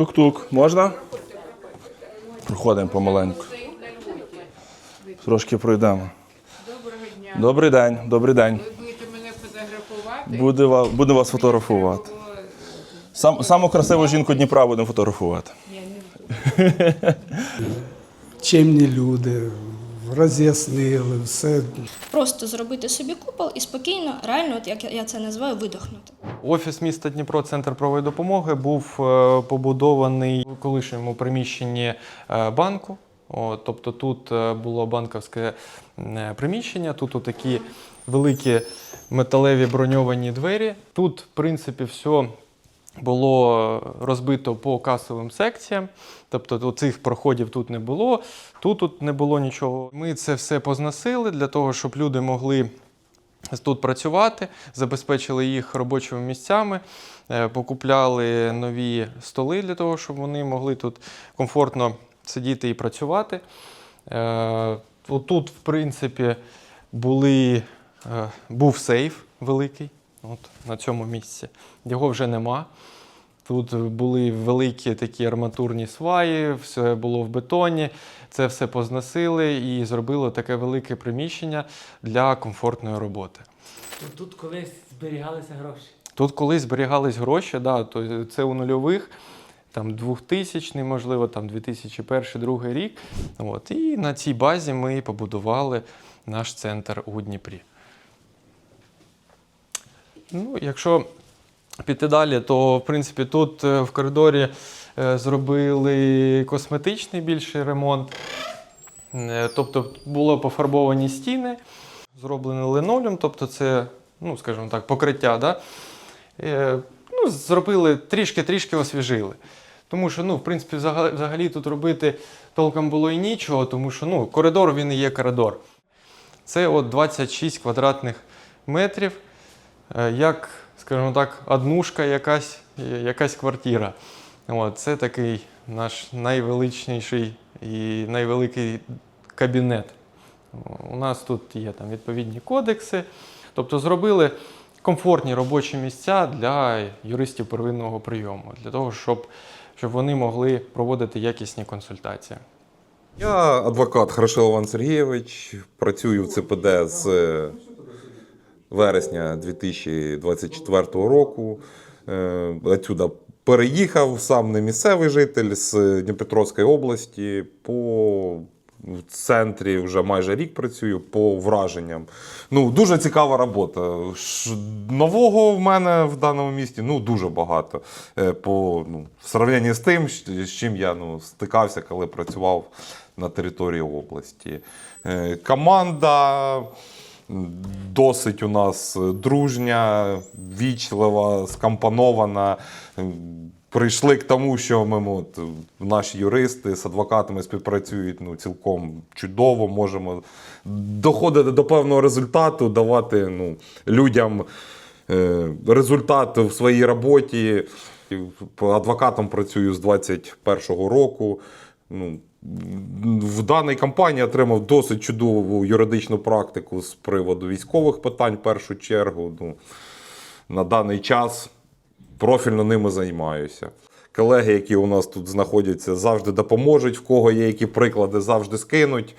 Тук-тук, можна? Проходимо помаленьку. Трошки пройдемо. Доброго дня. Добрий день, добрий день. Ви будете мене фотографувати? Буде вас, будемо вас фотографувати. Сам, саму красиву жінку Дніпра будемо фотографувати. чемні люди, роз'яснили все. Просто зробити собі купол і спокійно, реально, от як я- я це називаю, видохнути. Офіс міста Дніпро, центр правової допомоги, був е, побудований у колишньому приміщенні е, банку. О, тобто тут е, було банківське приміщення, тут такі великі металеві броньовані двері. Тут, в принципі, все було розбито по касовим секціям, тобто цих проходів тут не було, тут, тут не було нічого. Ми це все позносили для того, щоб люди могли тут працювати, забезпечили їх робочими місцями, е, покупляли нові столи для того, щоб вони могли тут комфортно сидіти і працювати. Отут, в принципі, були, е, був сейф великий от, на цьому місці. Його вже нема. Тут були великі такі арматурні сваї, все було в бетоні. Це все позносили і зробили таке велике приміщення для комфортної роботи. Тут, тут колись зберігалися гроші. Тут колись зберігались гроші, да, то це у нульових, там 2000, можливо, там 2001-2002 рік. От, і на цій базі ми побудували наш центр у Дніпрі. Ну, якщо піти далі, то в принципі тут е, в коридорі е, зробили косметичний більший ремонт. Е, Тобто було пофарбовані стіни, зроблений линолеум, тобто це, ну, скажімо так, покриття. Да? Ну, зробили трішки-трішки освіжили. Тому що, ну, в принципі, взага- взагалі тут робити толком було і нічого, тому що ну, коридор він і є коридор. Це от 26 квадратних метрів, як, скажімо так, однушка, якась, якась квартира. От, це такий наш найвеличніший і найвеликий кабінет. У нас тут є там відповідні кодекси. Тобто зробили комфортні робочі місця для юристів первинного прийому, для того, щоб, щоб вони могли проводити якісні консультації. Я адвокат Хорошило Іван Сергійович, працюю в ЦПД з вересня 2024 року. Е, Отсюда переїхав, сам не місцевий житель з Дніпропетровської області. По в центрі вже майже рік працюю по враженням. Ну, дуже цікава робота. Нового в мене в даному місті ну, дуже багато. Е, По, ну, в сравненні з тим, з чим я ну, стикався, коли працював на території області. Е, Команда досить у нас дружня, вічлива, скомпонована. Прийшли к тому, що ми от, наші юристи з адвокатами співпрацюють ну, цілком чудово, можемо доходити до певного результату, давати ну, людям е, результат в своїй роботі. Адвокатом працюю з 21-го року. Ну, в даній компанії отримав досить чудову юридичну практику з приводу військових питань в першу чергу. Ну, на даний час профільно ними займаюся. Колеги, які у нас тут знаходяться, завжди допоможуть, в кого є які приклади, завжди скинуть.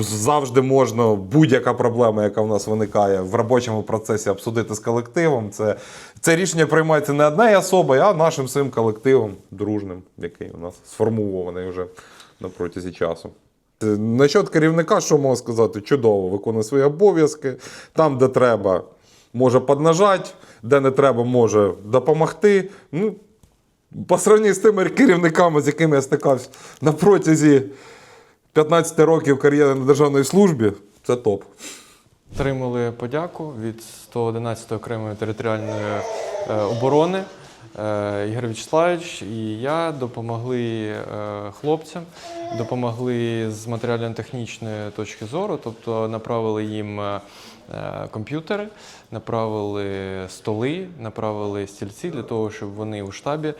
Завжди можна будь-яка проблема, яка в нас виникає в робочому процесі, обсудити з колективом. Це, це рішення приймається не однією особою, а нашим цим колективом дружним, який у нас сформований вже на протязі часу. Насчет керівника, що можу сказати, чудово виконує свої обов'язки. Там, де треба, може поднажати, де не треба, може допомогти. Ну, по сравненню з тими керівниками, з якими я стикався на протязі 15 років кар'єри на державній службі, це топ. Отримали подяку від 111-ї окремої територіальної е, оборони. Е, Ігор Вячеславович і я допомогли е, хлопцям, допомогли з матеріально-технічної точки зору, тобто направили їм комп'ютери, направили столи, направили стільці для того, щоб вони у штабі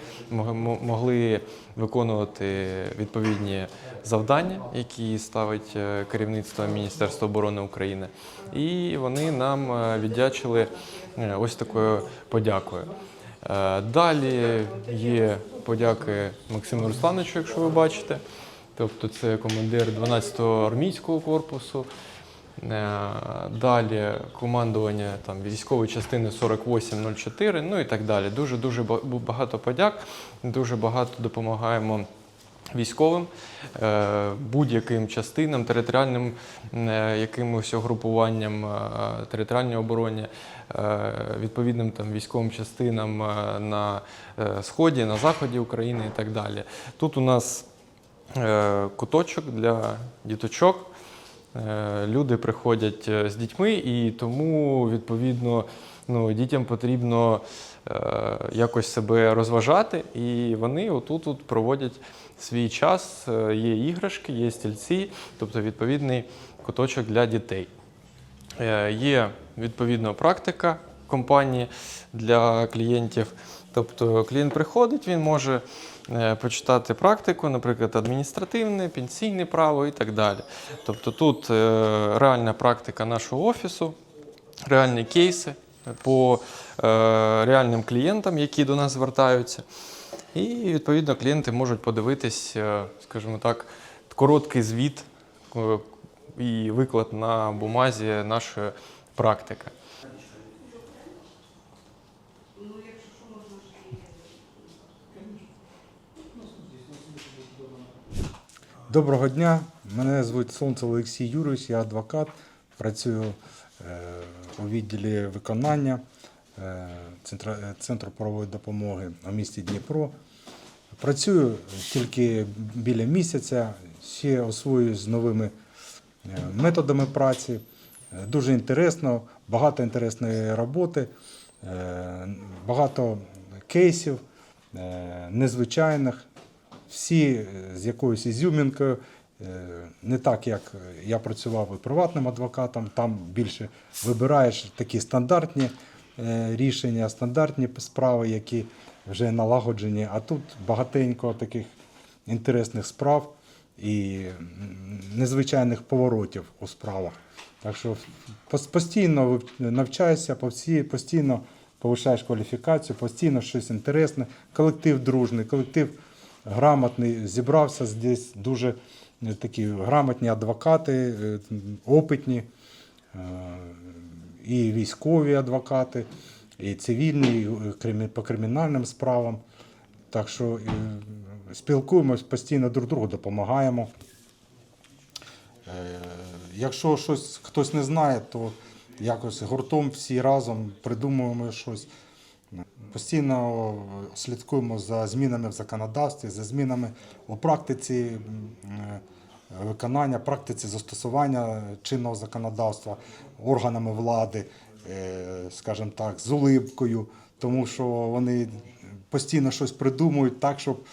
могли виконувати відповідні завдання, які ставить е, керівництво Міністерства оборони України. І вони нам е, віддячили е, ось такою подякою. Е, Далі є подяки Максиму Руслановичу, якщо ви бачите. Тобто це командир 12-го армійського корпусу. Е, Далі командування там, військової частини 4804, ну і так далі. Дуже дуже багато подяк, дуже багато допомагаємо військовим, е, будь-яким частинам, територіальним е, якимось угрупуванням територіальної оборони, е, відповідним там військовим частинам на сході, на заході України і так далі. Тут у нас куточок для діточок. Е, Люди приходять е, з дітьми, і тому відповідно ну, дітям потрібно е, якось себе розважати, і вони отут от проводять свій час. Є іграшки, є стільці, тобто відповідний куточок для дітей. Є відповідно практика компанії для клієнтів. Тобто клієнт приходить, він може е, почитати практику, наприклад, адміністративне, пенсійне право і так далі. Тобто тут е, реальна практика нашого офісу, реальні кейси по е, реальним клієнтам, які до нас звертаються. І відповідно клієнти можуть подивитись, скажімо так, короткий звіт і виклад на бумазі нашої практики. Доброго дня. Мене звуть Сонцев Олексій Юрійович, я адвокат. Працюю е, у відділі виконання е, е, Центру правової допомоги у місті Дніпро. Працюю тільки біля місяця, ще освоююсь з новими методами праці. Дуже інтересно, багато інтересної роботи, багато кейсів незвичайних всі е, з якоюсь ізюмінкою. Е, Не так, як я працював і приватним адвокатом, там більше вибираєш такі стандартні е, рішення, стандартні справи, які вже налагоджені. А тут багатенько таких інтересних справ і незвичайних поворотів у справах. Так що постійно навчаєшся, постійно повишаєш кваліфікацію, постійно щось інтересне, колектив дружний, колектив грамотний, зібрався здесь дуже е, такі грамотні адвокати, е, опитні, е, і військові адвокати, і цивільні, і по кримінальним справам. Так що спілкуємось постійно друг другу, допомагаємо. Якщо щось хтось не знає, то якось гуртом всі разом придумуємо щось. Постійно слідкуємо за змінами в законодавстві, за змінами у практиці е, виконання, практиці застосування чинного законодавства органами влади, е, скажімо так, з улипкою, тому що вони постійно щось придумують так, щоб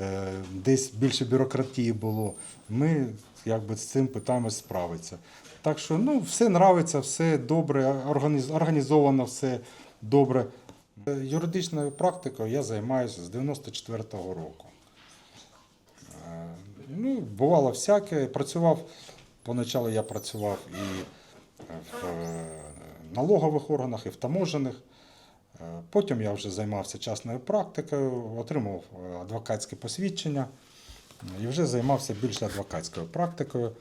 е, десь більше бюрократії було. Ми якби з цим питаємось справитися. Так що ну, все нравиться, все добре, організ- організовано все добре. Е, Юридичною практикою я займаюся з 94-го року. Е, Ну, бувало всяке. Працював, поначалу я працював і в е, налогових органах, і в таможених. Потім я вже займався частною практикою, отримав адвокатське посвідчення і вже займався більше адвокатською практикою.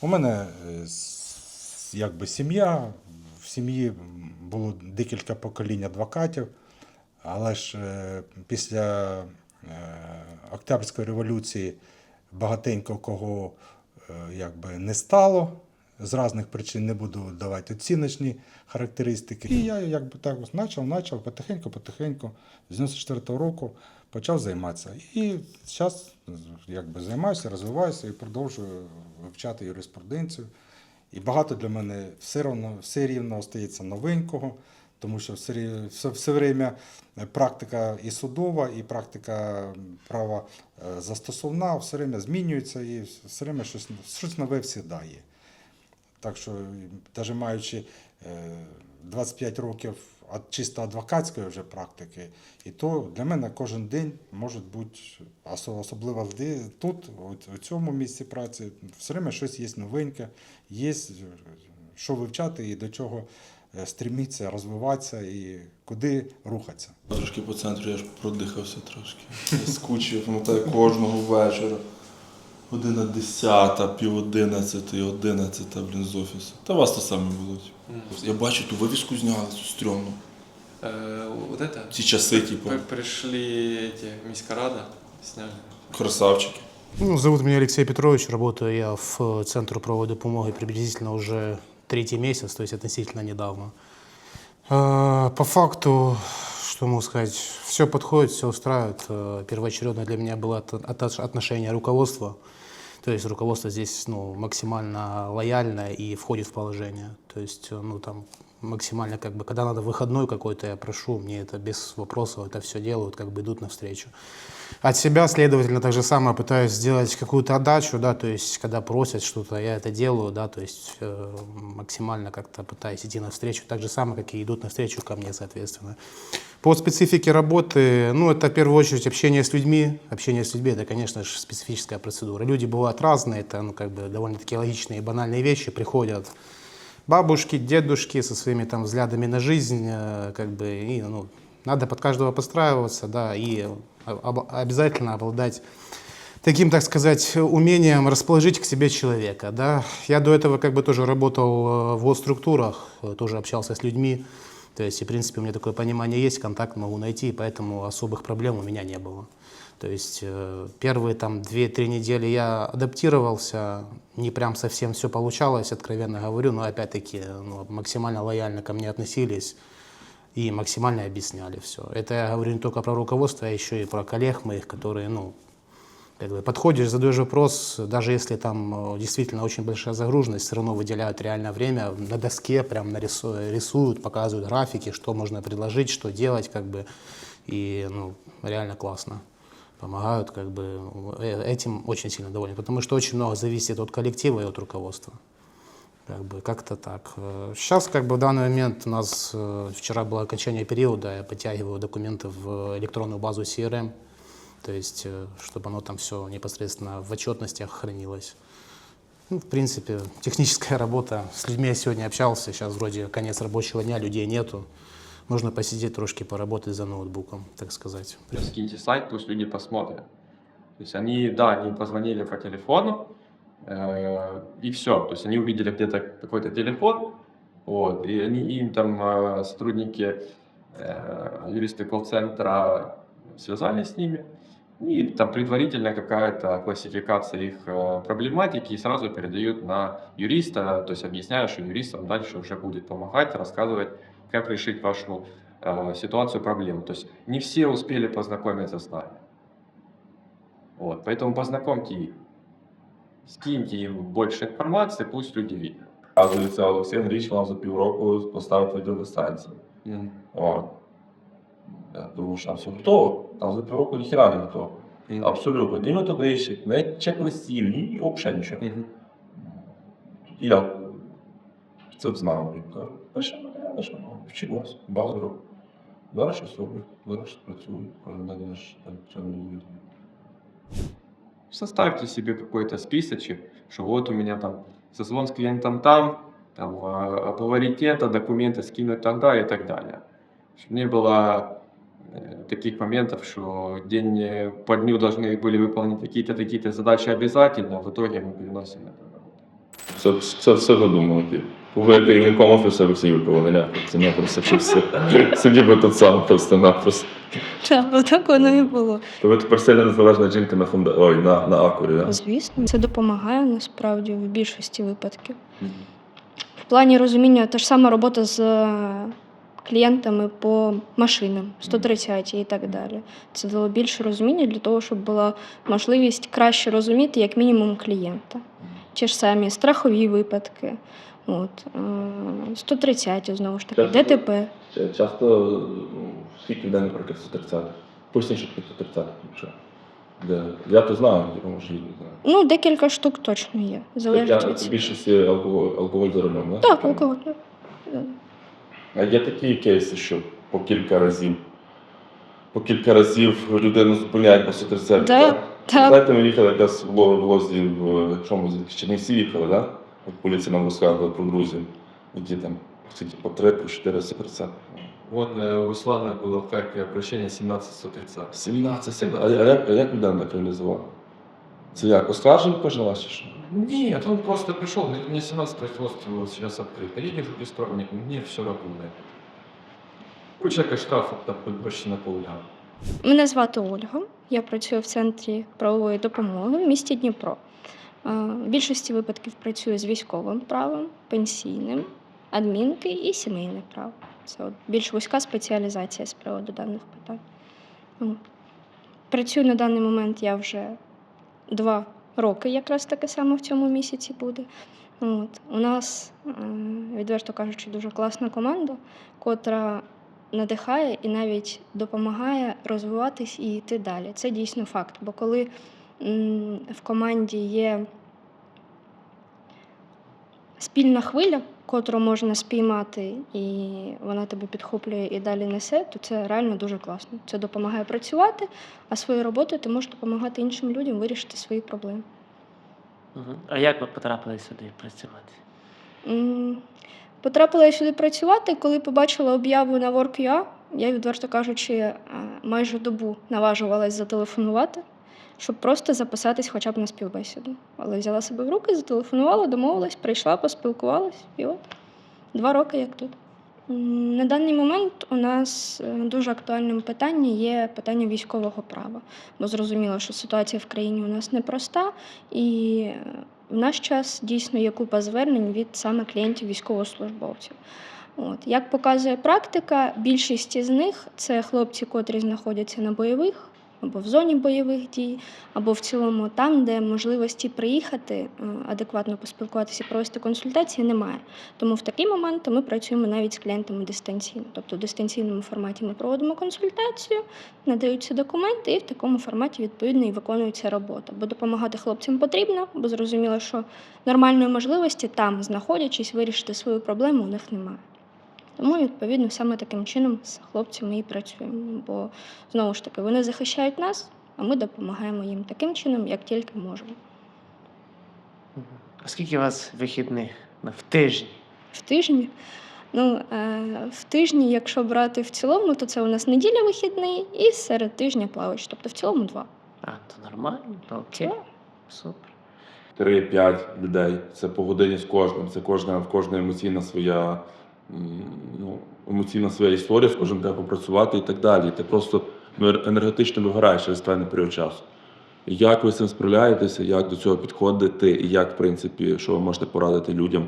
У мене якби сім'я, в сім'ї було декілька поколінь адвокатів, але ж е, після е, Октябрьської революції багатенько кого е, якби не стало. З різних причин не буду давати оціночні характеристики. І я якби так почав, почав потихеньку, потихеньку, з 94-го року почав займатися. І зараз якби займаюся, розвиваюся і продовжую вивчати юриспруденцію. І багато для мене все рівно, все рівно остається новенького, тому що все, все, все время практика і судова, і практика права е, застосовна все время змінюється і все время щось, щось нове є. Так що, навіть маючи е, 25 років ад- чисто адвокатської вже практики, і то для мене кожен день може бути, осо- особливо тут, у цьому місці праці, все время щось є новеньке, є що вивчати і до чого е, стрімітися, розвиватися і куди рухатися. Трошки по центру я ж продихався трошки. Скучив, пам'ятаю, кожного вечора Година 10, пів одинадцяти, одинадцята, блін, з офісу. Та у вас те саме було. Я бачу, ту вивіску зняли, цю стрьомну. Э, вот это? Ці часи, типу, П- Пришли эти, міська рада, сняли. красавчики. Ну, зовут меня Алексей Петрович, работаю я в э, Центре правовой допомоги приблизительно уже третий месяц, то есть относительно недавно. Э, По факту, что могу сказать, все подходит, все устраивает. Э, Первоочередно для меня было от- от- отношение руководства. То есть руководство здесь ну, максимально лояльное и входит в положение. То есть, э, ну, там максимально, как бы, когда надо выходной какой-то, я прошу, мне это без вопросов, это все делают, как бы идут навстречу. От себя, следовательно, так же самое пытаюсь сделать какую-то отдачу, да, то есть, когда просят что-то, я это делаю, да, то есть, э, максимально как-то пытаюсь идти навстречу, так же самое, как и идут навстречу ко мне, соответственно. По специфике работы, ну, это в первую очередь общение с людьми. Общение с людьми – это, конечно же, специфическая процедура. Люди бывают разные, это, ну, как бы, довольно-таки логичные и банальные вещи. Приходят бабушки, дедушки со своими там взглядами на жизнь, э, как бы, и, ну, надо под каждого подстраиваться, да, и об- обязательно обладать таким, так сказать, умением расположить к себе человека, да. Я до этого как бы тоже работал э, в госструктурах, э, тоже общался с людьми, то есть, и, в принципе, у меня такое понимание есть, контакт могу найти, поэтому особых проблем у меня не было. То есть э, первые там 2-3 недели я адаптировался, не прям совсем все получалось, откровенно говорю, но опять-таки ну, максимально лояльно ко мне относились и максимально объясняли все. Это я говорю не только про руководство, а еще и про коллег моих, которые, ну, как бы подходишь, задаешь вопрос, даже если там э, действительно очень большая загруженность, все равно выделяют реальное время на доске, прям нарису- рисуют, показывают графики, что можно предложить, что делать, как бы, и, ну, реально классно помогают, как бы, э, этим очень сильно доволен, потому что очень много зависит от коллектива и от руководства. Как бы как-то так. Э, Сейчас, как бы в данный момент у нас э, вчера было окончание периода, я подтягиваю документы в электронную базу CRM, то есть, э, чтобы оно там все непосредственно в отчетностях хранилось. Ну, в принципе, техническая работа. С людьми я сегодня общался, сейчас вроде конец рабочего дня, людей нету. Нужно посидеть трошки, поработать за ноутбуком, так сказать. скиньте сайт, пусть люди посмотрят. То есть они, да, они позвонили по телефону, э, и все. То есть они увидели где-то какой-то телефон, вот, и они, им там э, сотрудники, э, юристы колл-центра связались с ними, и там предварительная какая-то классификация их проблематики и сразу передают на юриста, то есть объясняя, что юрист дальше уже будет помогать, рассказывать, как решить вашу э, ситуацию, проблему. То есть не все успели познакомиться с нами. Вот, поэтому познакомьте их. Скиньте им больше информации, пусть люди видят. Оказується, Олексій Андрійович вам за півроку поставив відеодистанцію. От. Я думаю, що там все готово. Там за півроку ніхіра не готово. Абсолютно. Ні методичок, не чек-листів, ні взагалі нічого. Я це знав. Він каже, пише мене, що вчимось, багато років. Зараз щось роблю, зараз щось працюю, кожен день ж там цього не видно. Составьте себе какой-то списочек, что вот у меня там созвон с клиентом там, там а, оговорить это, документы скинуть тогда и так далее. Чтобы не было э, таких моментов, что день э, по дню должны были выполнить какие-то такие-то задачи обязательно, а в итоге мы переносим это. на Це, це все видумувати. Ви керівником офісу Олексій Коваленя, це не просто все. Сидів би тут сам просто-напросто. Так, так воно і було. То ви тепер сильно незалежна жінка на фунда... Ой, на, на акурі, да? Звісно, це допомагає насправді в більшості випадків. В плані розуміння та ж сама робота з е, клієнтами по машинам, 130 і так далі. Це дало більше розуміння для того, щоб була можливість краще розуміти, як мінімум, клієнта. Ті ж самі страхові випадки. От, е, 130 знову ж таки, Часто- ДТП. Часто ну, скільки людей, наприклад, 130. Пустіше 130, якщо. Де? Я то знаю, я може не знаю. Ну, декілька штук точно є. Залежить Я, від в більшості алкоголь, алкоголь за рулем, да? Так, алкоголь. так. А є такі кейси, що по кілька разів. По кілька разів людину зупиняють по 130. Да, так? так. Знаєте, ми їхали якраз в Ло- в Лозі в чому з Чернівці їхали, да? От поліція нам розказувала про друзів, які там скільки, по 3 по 4 секретаря. Вон э, у Руслана было как обращение 17130. 17, 17. А як, а як людина організувала? Це як, оскаржень пожила чи що? Нет, он просто пришел, говорит, у меня 17 производств вот сейчас открыто. Едешь в бесторонник, мне все равно. У человека штраф там почти на полляма. Мене звати Ольга. Я працюю в центрі правової допомоги в місті Дніпро. Е, В більшості випадків працюю з військовим правом, пенсійним, адмінки і сімейне право. Це от більш вузька спеціалізація з приводу даних питань. Працюю на даний момент я вже два роки, якраз таке саме в цьому місяці буде. От. У нас, е, відверто кажучи, дуже класна команда, котра надихає і навіть допомагає розвиватись і йти далі. Це дійсно факт. Бо коли в команді є спільна хвиля, котру можна спіймати, і вона тебе підхоплює і далі несе, то це реально дуже класно. Це допомагає працювати, а своєю роботою ти можеш допомагати іншим людям вирішити свої проблеми. А як ви потрапили сюди працювати? Потрапила я сюди працювати, коли побачила об'яву на Work.ua. Я, відверто кажучи, е, майже добу наважувалась зателефонувати, щоб просто записатись хоча б на співбесіду. Але взяла себе в руки, зателефонувала, домовилась, прийшла, поспілкувалась, і от два роки як тут. На даний момент у нас е, дуже актуальним питанням є питання військового права, бо зрозуміло, що ситуація в країні у нас непроста, і е, в наш час дійсно є купа звернень від саме клієнтів військовослужбовців. От. Як показує практика, більшість із них це хлопці, котрі знаходяться на бойових або в зоні бойових дій, або в цілому там, де можливості приїхати, е, адекватно поспілкуватися, провести консультації немає. Тому в такі моменти ми працюємо навіть з клієнтами дистанційно. Тобто в дистанційному форматі ми проводимо консультацію, надаються документи, і в такому форматі відповідно і виконується робота. Бо допомагати хлопцям потрібно, бо зрозуміло, що нормальної можливості там, знаходячись, вирішити свою проблему у них немає. Тому, відповідно, саме таким чином з хлопцями і працюємо. Бо знову ж таки вони захищають нас, а ми допомагаємо їм таким чином, як тільки можемо. А скільки у вас вихідних в тиждень? В тижні. Ну, е, в тижні, якщо брати в цілому, то це у нас неділя вихідний і серед тижня плавач. Тобто в цілому два. А, то нормально, то окей. Так. Супер. 3-5 людей. Це по годині з кожним. Це кожна, в кожна емоційна своя, ну, емоційна своя історія, з кожним треба попрацювати і так далі. Ти просто ну, енергетично вигораєш через певний період часу. Як ви з цим справляєтеся, як до цього підходити, і як, в принципі, що ви можете порадити людям,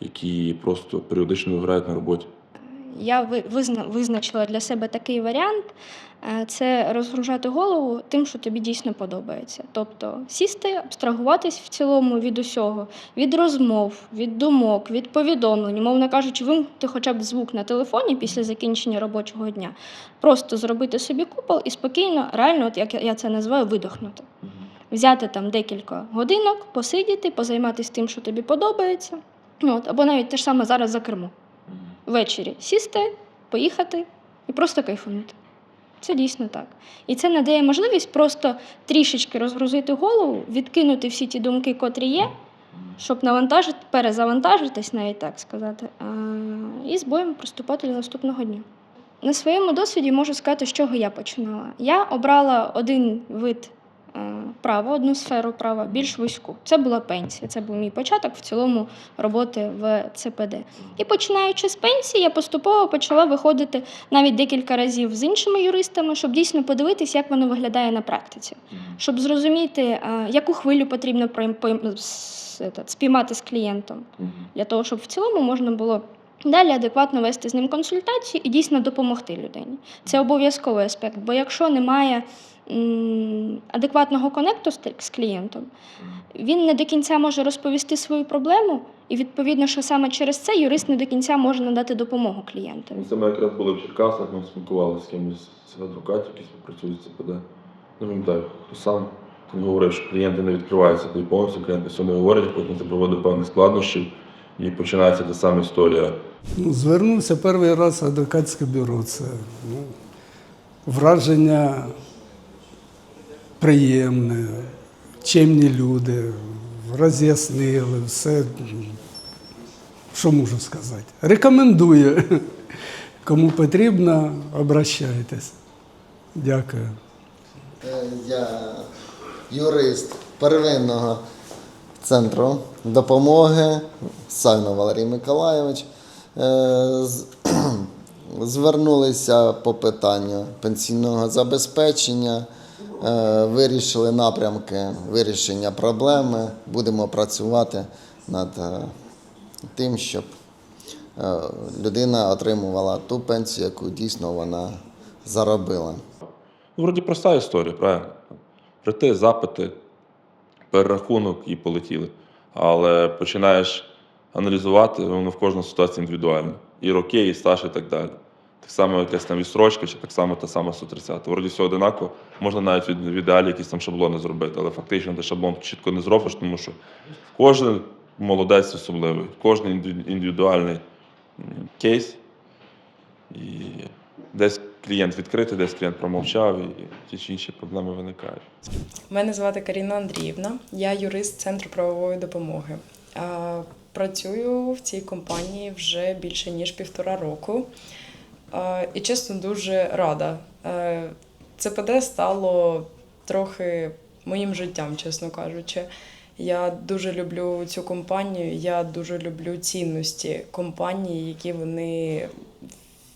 які просто періодично виграють на роботі? Я ви- визначила для себе такий варіант е, це розгружати голову тим, що тобі дійсно подобається. Тобто сісти, абстрагуватись в цілому від усього, від розмов, від думок, від повідомлень, мовно кажучи, вимкнути хоча б звук на телефоні після закінчення робочого дня, просто зробити собі купол і спокійно, реально, от як я- я це називаю, видохнути. Взяти там декілька годинок, посидіти, позайматися тим, що тобі подобається. От, або навіть те ж саме зараз за кермо ввечері сісти, поїхати і просто кайфанути. Це дійсно так. І це надає можливість просто трішечки розгрузити голову, відкинути всі ті думки, котрі є, щоб навантажити, перезавантажитись, навіть так сказати, і з боєм приступати до наступного дня. На своєму досвіді можу сказати, з чого я починала. Я обрала один вид права, одну сферу права, більш вузьку. Це була пенсія. Це був мій початок в цілому роботи в ЦПД. І починаючи з пенсії, я поступово почала виходити навіть декілька разів з іншими юристами, щоб дійсно подивитись, як воно виглядає на практиці, щоб зрозуміти, е, яку хвилю потрібно спіймати з клієнтом, для того, щоб в цілому можна було. Далі адекватно вести з ним консультацію і дійсно допомогти людині. Це обов'язковий аспект, бо якщо немає адекватного конекту з, клієнтом, він не до кінця може розповісти свою проблему, і відповідно, що саме через це юрист не до кінця може надати допомогу клієнтові. Це ми якраз були в Черкасах, ми спілкувалися з кимось з адвокатів, які співпрацюють з ЦПД. Не пам'ятаю, хто сам він говорив, що клієнти не відкриваються тобі повністю, клієнти все не говорять, потім це проводить певні складнощі і починається та сама історія. Ну, звернувся перший раз адвокатське бюро. Це ну, враження приємне, чемні люди, роз'яснили, все що можу сказати? Рекомендую. Кому потрібно, обращайтесь. Дякую. Е, Я юрист первинного центру допомоги Сально Валерій Миколайович. Е, Звернулися по питанню пенсійного забезпечення, вирішили напрямки вирішення проблеми. Будемо працювати над е, тим, щоб е, людина отримувала ту пенсію, яку дійсно вона заробила. Ну, вроді проста історія, правильно? Прийти, запити, перерахунок і полетіли. Але починаєш аналізувати, воно в кожній ситуації індивідуально. І роки, і стаж, і так далі. Так само якась там відстрочка, чи так само та сама 130. Вроді все одинаково. Можна навіть від, в ідеалі якісь там шаблони зробити, але фактично ти шаблон чітко не зробиш, тому що кожен молодець особливий, кожен індивідуальний кейс. І десь клієнт відкритий, десь клієнт промовчав, і ті чи інші проблеми виникають. Мене звати Каріна Андріївна, я юрист Центру правової допомоги. Працюю в цій компанії вже більше ніж півтора року. І чесно, дуже рада. Е, ЦПД стало трохи моїм життям, чесно кажучи. Я дуже люблю цю компанію, я дуже люблю цінності компанії, які вони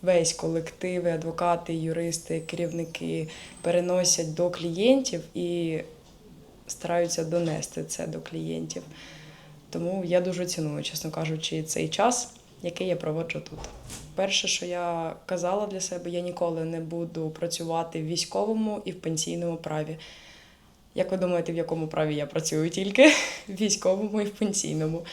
весь колективи, адвокати, юристи, керівники переносять до клієнтів і стараються донести це до клієнтів. Тому я дуже ціную, чесно кажучи, цей час, який я проводжу тут. Перше, що я казала для себе, я ніколи не буду працювати в військовому і в пенсійному праві. Як ви думаєте, в якому праві я працюю тільки? В військовому і в пенсійному.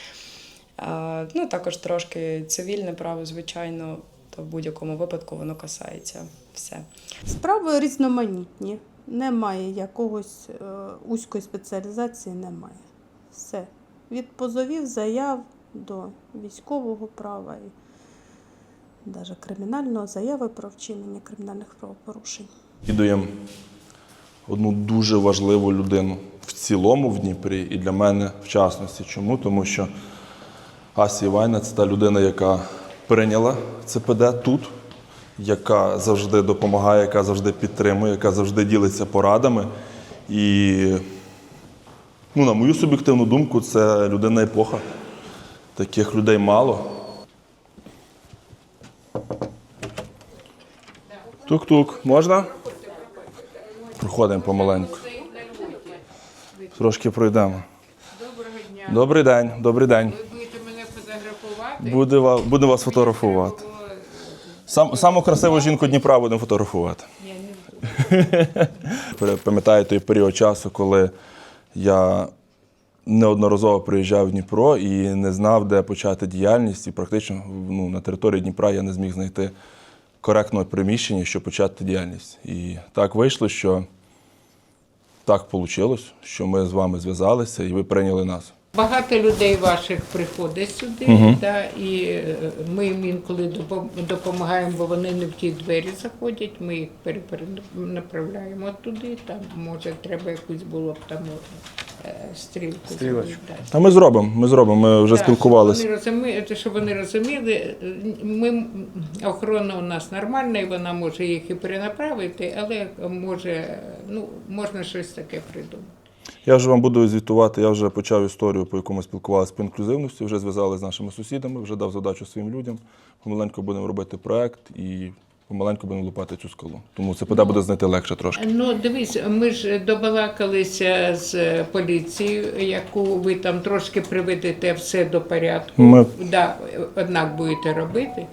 А, ну, також трошки цивільне право, звичайно, то в будь-якому випадку воно касається все. Справи різноманітні. Немає якогось е, вузької спеціалізації, немає. Все. Від позовів, заяв до військового права навіть кримінального заяви про вчинення кримінальних правопорушень. Відуємо одну дуже важливу людину в цілому в Дніпрі і для мене в частності. Чому? Тому що Ася Івайна це та людина, яка прийняла ЦПД тут, яка завжди допомагає, яка завжди підтримує, яка завжди ділиться порадами. І, ну, на мою суб'єктивну думку, це людина епоха. Таких людей мало. Тук-тук, можна? Проходимо помаленьку. Трошки пройдемо. Доброго дня. Добрий день, добрий день. Ви будете мене фотографувати? Буде, ва- буде вас фотографувати. Сам, саму красиву жінку Дніпра будемо фотографувати. Я не Пер- Пам'ятаю той період часу, коли я неодноразово приїжджав в Дніпро і не знав, де почати діяльність. І практично ну, на території Дніпра я не зміг знайти коректного приміщення, щоб почати діяльність. І так вийшло, що так вийшло, що ми з вами зв'язалися і ви прийняли нас. Багато людей ваших приходить сюди, Мгм. да, і е, ми їм інколи допомагаємо, бо вони не в ті двері заходять. Ми їх пере- перенаправляємо туди. Там може треба якусь було б там стрілку. Стрілочку. зробити, А ми зробимо, ми зробимо. Ми вже спілкувалися. Щоб вони, щоб вони розуміли, ми, охорона у нас нормальна, і вона може їх і перенаправити, але може, ну, можна щось таке придумати. Я вже вам буду звітувати. Я вже почав історію, по якому спілкувалися по інклюзивності. Вже зв'язали з нашими сусідами, вже дав задачу своїм людям. Помаленьку будемо робити проект і помаленьку будемо лупати цю скалу. Тому це буде знайти легше трошки. Ну, дивись, ми ж добалакалися з поліцією, яку ви там трошки приведете все до порядку. Ми- Да, однак будете робити.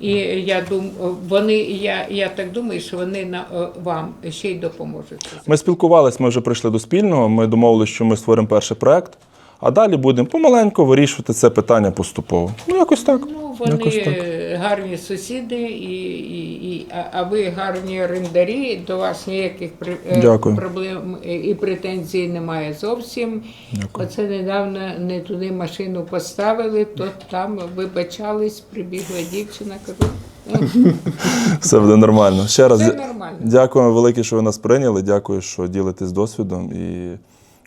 І я думаю, вони, я, я так думаю, що вони на е, вам ще й допоможуть. Ми спілкувалися, ми вже прийшли до спільного. Ми домовилися, що ми створимо перший проект, а далі будемо помаленьку вирішувати це питання поступово. Ну, якось так. Вони гарні сусіди, і, і, і, а- а ви гарні орендарі, до вас ніяких при- е, Дякую. проблем і претензій немає зовсім. Дякую. Оце недавно не туди машину поставили, то там вибачались, прибігла дівчина, кажу, «Ну, Все буде нормально. Ще раз Все нормально. дякуємо велике, що ви нас прийняли. Дякую, що ділитесь досвідом. І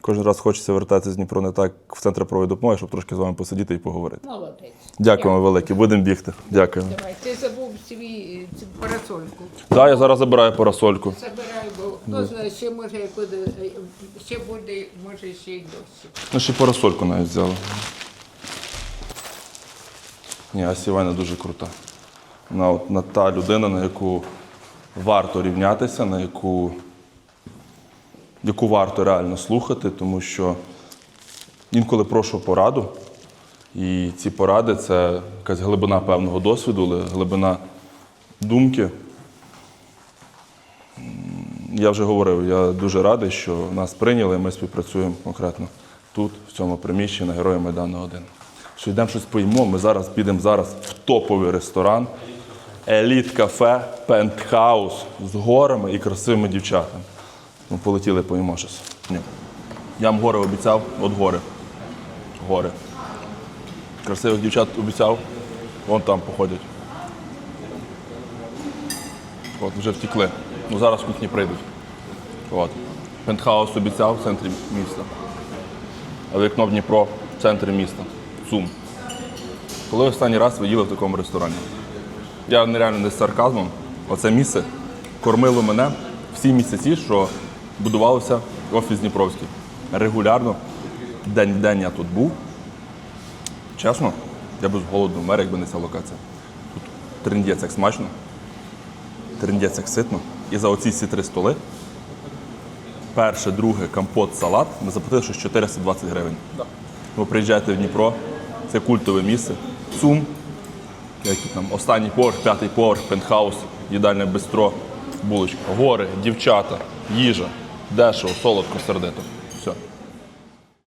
Кожен раз хочеться вертатися з Дніпро не так в центр правової допомоги, щоб трошки з вами посидіти і поговорити. Молодець. Дякуємо велике, будемо бігти. Дякую. Давай, ти забув свій цю парасольку. Так, я зараз забираю парасольку. Забирай, бо хто знає, ще може як буде, ще буде, може ще й дощ. Ну, ще парасольку навіть взяли. Ні, Ася Івана дуже крута. Вона от на та людина, на яку варто рівнятися, на яку, яку варто реально слухати, тому що інколи прошу пораду. І ці поради це якась глибина певного досвіду, глибина думки. Я вже говорив, я дуже радий, що нас прийняли, ми співпрацюємо конкретно тут, в цьому приміщенні, на Героя Майдану 1. Що йдемо щось поїмо, ми зараз підемо зараз в топовий ресторан, еліт кафе, пентхаус з горами і красивими дівчатами. Ми полетіли поїмо щось. Ні. Я вам гори обіцяв, от гори. Гори. Красивих дівчат обіцяв, вон там походять. От вже втекли. Ну зараз в кухні прийдуть. От. Пентхаус обіцяв в центрі міста. А вікно в Дніпро в центрі міста. Сум. Коли останній раз ви їли в такому ресторані? Я нереально не з сарказмом. Оце місце кормило мене всі місяці, що будувався офіс Дніпровський. Регулярно, день в день я тут був. Чесно, я б з голоду вмер, якби не ця локація. Тут трендець як смачно, трендець як ситно. І за оці всі три столи, перше, друге, компот, салат, ми заплатили щось 420 гривень. Ви приїжджаєте в Дніпро, це культове місце. Сум, який там останній поверх, п'ятий поверх, пентхаус, їдальне бистро, булочка, гори, дівчата, їжа, дешево, солодко, сердито.